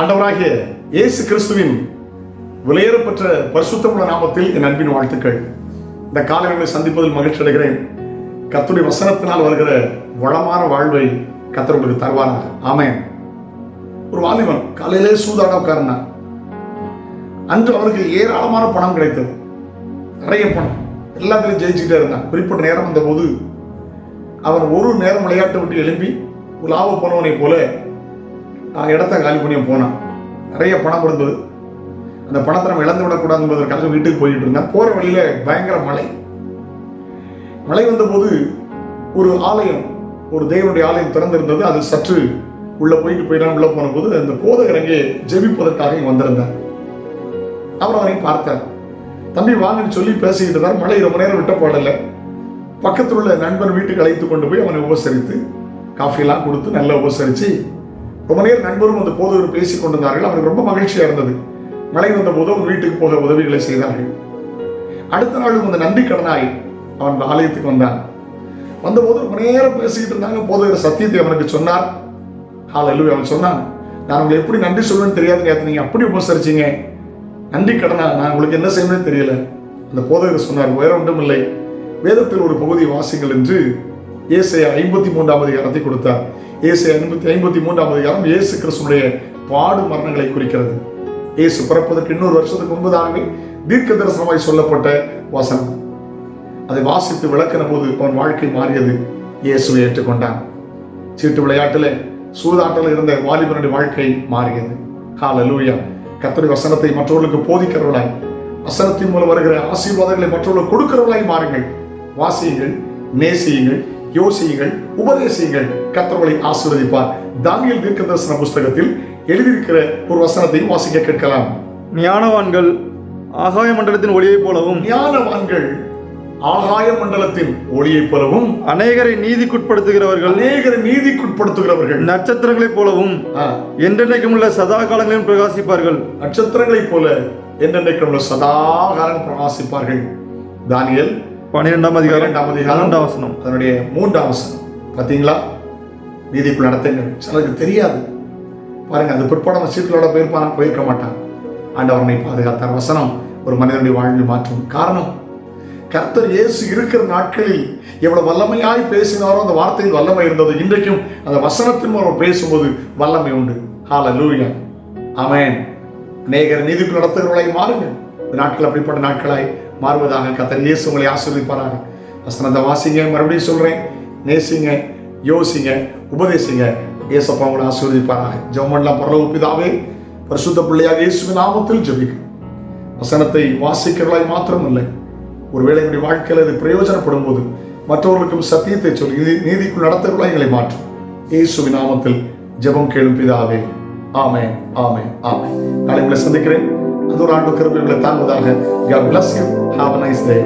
ஆண்டவராகிய இயேசு கிறிஸ்துவின் விலையேறப்பெற்ற பரிசுத்தமுள்ள நாமத்தில் என் அன்பின் வாழ்த்துக்கள். இந்த காலைகளை சந்திப்பதில் மகிழ்ச்சி அடைகிறேன். கத்துடைய வசனத்தினால் வருகிற வளமான வாழ்வை கத்தர் உங்களுக்கு தருவாராக. ஆமென். ஒரு வாலிபன் காலையிலே சூதாட உட்கார்னான் அன்று அவருக்கு ஏராளமான பணம் கிடைத்தது. நிறைய பணம். எல்லாத்திலையும் ஜெயிச்சுட்டே இருந்தான். குறிப்பிட்ட நேரம் வந்தபோது அவன் ஒரு நேரம் விளையாட்டை விட்டு எழும்பி லாப போனவனை போல நான் இடத்த காலி பண்ணியும் போனான். நிறைய பணம் இருந்தது. அந்த பணத்தை நம்ம இழந்து விடக்கூடாது என்பதற்காக வீட்டுக்கு போயிட்டு இருந்தேன். போகிற வழியில் பயங்கர மழை. மழை வந்தபோது ஒரு ஆலயம் ஒரு தேவனுடைய ஆலயம் திறந்திருந்தது. அது சற்று உள்ளே போயிட்டு போயிடலாம் உள்ளே போன போது அந்த போதகரங்கே ஜெபிப்பதற்காக இங்க வந்திருந்தார். அவர் அவரையும் பார்த்தார். தம்பி வாங்கன்னு சொல்லி பேசிக்கிட்டு இருந்தார். மழை ரொம்ப நேரம் விட்ட போடல பக்கத்தில் உள்ள நண்பர் வீட்டுக்கு அழைத்து கொண்டு போய் அவனை உபசரித்து காஃபிலாம் கொடுத்து நல்லா உபசரித்து ரொம்ப நேரம் நண்பரும் அந்த போதவர் பேசி கொண்டிருந்தார்கள். அவருக்கு ரொம்ப மகிழ்ச்சியாக இருந்தது. மழை வந்த போது அவன் வீட்டுக்கு போக உதவிகளை செய்தார்கள். அடுத்த நாளும் அந்த நன்றி கடனாய் அவன் அந்த ஆலயத்துக்கு வந்தான். வந்தபோது ரொம்ப நேரம் பேசிக்கிட்டு இருந்தாங்க. போதகர் சத்தியத்தை அவனுக்கு சொன்னார். ஹாலல்லு அவன் சொன்னான் நான் உங்களை எப்படி நன்றி சொல்லுவேன்னு தெரியாது நேற்று நீங்கள் அப்படி உபசரிச்சீங்க. நன்றி கடனா நான் உங்களுக்கு என்ன செய்யணும்னு தெரியல. அந்த போதகர் சொன்னார் வேற ஒன்றும் இல்லை வேதத்தில் ஒரு பகுதி வாசிங்கள் என்று ஏசையா ஐம்பத்தி மூன்றாம் அதிகாரத்தை கொடுத்தார். ஏசை ஐம்பத்தி ஐம்பத்தி மூன்றாம் அதிகாரம் இயேசு கிறிஸ்துடைய பாடு மரணங்களை குறிக்கிறது. இயேசு பிறப்பதற்கு இன்னொரு வருஷத்துக்கு முன்பதாகவே தீர்க்க தரிசனமாய் சொல்லப்பட்ட வசனம். அதை வாசித்து விளக்கின போது அவன் வாழ்க்கை மாறியது. இயேசுவை ஏற்றுக்கொண்டான். சீட்டு விளையாட்டுல சூதாட்டில் இருந்த வாலிபனுடைய வாழ்க்கை மாறியது. ஹalleluya. கர்த்தருடைய வசனத்தை மற்றவர்களுக்கு போதிக்கிறவர்களாய் வசனத்தின் மூலம் வருகிற ஆசீர்வாதங்களை மற்றவர்களுக்கு கொடுக்கிறவர்களாய் மாறுங்கள். வாசியுங்கள் நேசியுங்கள். யோசியுங்கள் உபதேசியுங்கள் கர்த்தர்களை ஆசீர்வதிப்பார். தானியல் தீர்க்க தரிசன புஸ்தகத்தில் எழுதியிருக்கிற ஒரு வசனத்தை வாசிக்க கேட்கலாம். ஞானவான்கள் ஆகாய மண்டலத்தின் ஒளியைப் போலவும் ஞானவான்கள் ஆகாய மண்டலத்தின் ஒளியைப் போலவும் அநேகரை நீதிக்குட்படுத்துகிறவர்கள் அநேகரை நீதிக்குட்படுத்துகிறவர்கள். நட்சத்திரங்களைப் போலவும் என்றென்றைக்கும் உள்ள சதா காலங்களிலும் பிரகாசிப்பார்கள். நட்சத்திரங்களைப் போல என்றென்றைக்கு உள்ள சதாகாலம் பிரகாசிப்பார்கள். தானியல் பன்னிரெண்டாம் அதிகாரம் பன்னெண்டாம் வசனம். அதனுடைய மூன்றாம் வசனம். பார்த்தீங்களா? நீதிக்குள் நடத்துங்கள். சிலருக்கு தெரியாது. பாருங்க அது பிற்பாடம் சீட்டிலோட போயிருப்பான் போயிருக்க மாட்டான். ஆண்டவரனை பாதுகாத்தார். வசனம் ஒரு மனிதனுடைய வாழ்வில் மாற்றும் காரணம். கர்த்தர் இயேசு இருக்கிற நாட்களில் எவ்வளவு வல்லமையாய் பேசினாரோ அந்த வார்த்தையில் வல்லமை இருந்தது. இன்றைக்கும் அந்த வசனத்தின் மூலம் பேசும்போது வல்லமை உண்டு. ஹalleluya ஆமென் அநேகர் நீதிக்குள் நடத்துகிறவர்களாய் மாறுங்கள். இந்த நாட்கள் அப்படிப்பட்ட நாட்களாய் மாறுவதாக கத்தர் இயேசு உங்களை ஆசீர்வதிப்பாராக. வசனத்தை வாசிங்க மறுபடியும் சொல்றேன். நேசிங்க யோசிங்க உபதேசிங்க. இயேசப்பா உங்களை ஆசீர்வதிப்பாராக. ஜெபமெல்லாம் பரலோக பிதாவே பரிசுத்த பிள்ளையாக இயேசுவின் நாமத்தில் ஜெபிக்கும் வசனத்தை வாசிக்கிறவர்களாய் மாத்திரமில்லை. ஒருவேளை என்னுடைய வாழ்க்கையில் அது பிரயோஜனப்படும் போது மற்றவர்களுக்கும் சத்தியத்தை சொல்லி நீதி- நீதிக்குள் நடத்துகிறவர்களாய் எங்களை மாற்றும். இயேசுவின் நாமத்தில் ஜெபம் கேளும் பிதாவே. ஆமே ஆமே ஆமே நாளை உங்களை சந்திக்கிறேன். அது ஒரு ஆண்டு கருவிகளை தாங்குவதாக God bless you. Have a nice day.